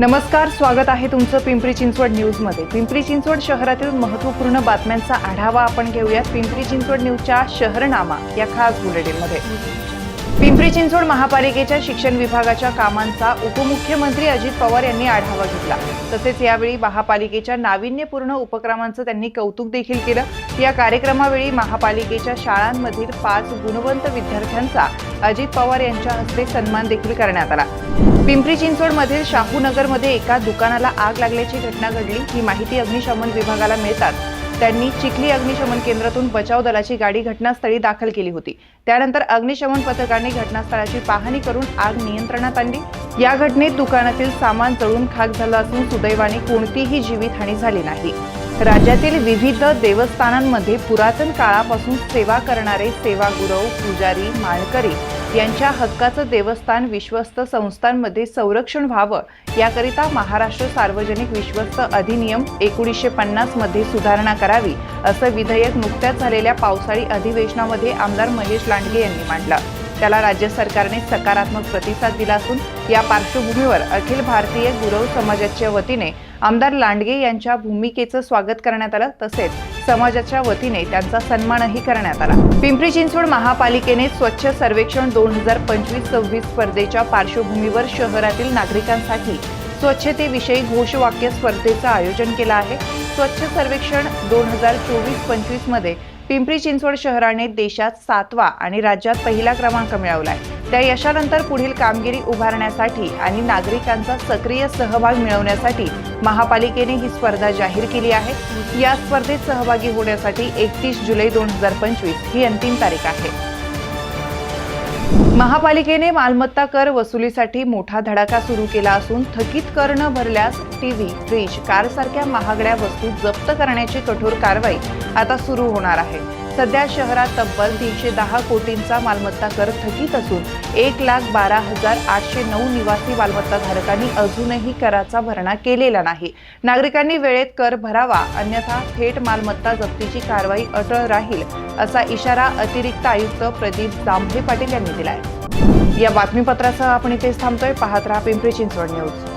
नमस्कार स्वागत आहे तुमचं पिंपरी चिंचवड न्यूजमध्ये. पिंपरी चिंचवड शहरातील महत्त्वपूर्ण बातम्यांचा आढावा आपण घेऊयात पिंपरी चिंचवड न्यूजच्या शहरनामा या खास बुलेटिनमध्ये. पिंपरी चिंचवड महापालिकेच्या शिक्षण विभागाच्या कामांचा उपमुख्यमंत्री अजित पवार यांनी आढावा घेतला. तसेच यावेळी महापालिकेच्या नाविन्यपूर्ण उपक्रमांचं त्यांनी कौतुक देखील केलं. या कार्यक्रमावेळी महापालिकेच्या शाळांमधील पाच गुणवंत विद्यार्थ्यांचा अजित पवार यांच्या हस्ते सन्मान देखील करण्यात आला. पिंपरी चिंचवडमधील शाहूनगरमध्ये एका दुकानाला आग लागल्याची घटना घडली. ही माहिती अग्निशमन विभागाला मिळतात त्यांनी चिखली अग्निशमन केंद्रातून बचाव दलाची गाडी घटनास्थळी दाखल केली होती. त्यानंतर अग्निशमन पथकाने घटनास्थळाची पाहणी करून आग नियंत्रणात आणली. या घटनेत दुकानातील सामान जळून खाक झालं असून सुदैवाने कोणतीही जीवितहानी झाली नाही. राज्यातील विविध देवस्थानांमध्ये पुरातन काळापासून सेवा करणारे सेवागुरव पुजारी माळकरी यांच्या हक्काचं देवस्थान विश्वस्त संस्थांमध्ये संरक्षण व्हावं याकरिता महाराष्ट्र सार्वजनिक विश्वस्त अधिनियम एकोणीसशे पन्नासमध्ये सुधारणा करावी असं विधेयक नुकत्याच झालेल्या पावसाळी अधिवेशनामध्ये आमदार महेश लांडगे यांनी मांडलं. त्याला राज्य सरकारने सकारात्मक प्रतिसाद दिला असून या पार्श्वभूमीवर अखिल भारतीय गुरव समाजाच्या वतीने आमदार लांडगे यांच्या भूमिकेचं स्वागत करण्यात आलं. तसेच समाजाच्या वतीने त्यांचा सन्मानही करण्यात आला. पिंपरी चिंचवड महापालिकेने स्वच्छ सर्वेक्षण दोन हजार पंचवीस सव्वीस स्पर्धेच्या पार्श्वभूमीवर शहरातील नागरिकांसाठी स्वच्छतेविषयी घोषवाक्य स्पर्धेचं आयोजन केलं आहे. स्वच्छ सर्वेक्षण दोन हजार चोवीस पंचवीसमध्ये पिंपरी चिंचवड शहराने देशात सातवा आणि राज्यात पहिला क्रमांक मिळवला आहे त्या यशानंतर पुढील कामगिरी उभारण्यासाठी आणि नागरिकांचा सक्रिय सहभाग मिळवण्यासाठी महापालिकेने ही स्पर्धा जाहीर केली आहे. या स्पर्धेत सहभागी होण्यासाठी एकतीस जुलै दोन हजार पंचवीस ही अंतिम तारीख आहे. महापालिकेने मालमत्ता कर वसुलीसाठी मोठा धडाका सुरू केला असून थकीत कर न भरल्यास टीव्ही फ्रीज कारसारख्या महागड्या वस्तू जप्त करण्याची कठोर कारवाई आता सुरू होणार आहे. सध्या शहरात तब्बल तीनशे दहा कोटींचा मालमत्ता कर थकीत असून एक लाख बारा हजार आठशे नऊ निवासी मालमत्ता धारकांनी अजूनही कराचा भरणा केलेला नाही. नागरिकांनी वेळेत कर भरावा अन्यथा थेट मालमत्ता जप्तीची कारवाई अटळ राहील असा इशारा अतिरिक्त आयुक्त प्रदीप जांभे पाटील यांनी दिलाय. या बातमीपत्रासह आपण इथेच थांबतोय. पाहत राहा पिंपरी चिंचवड न्यूज.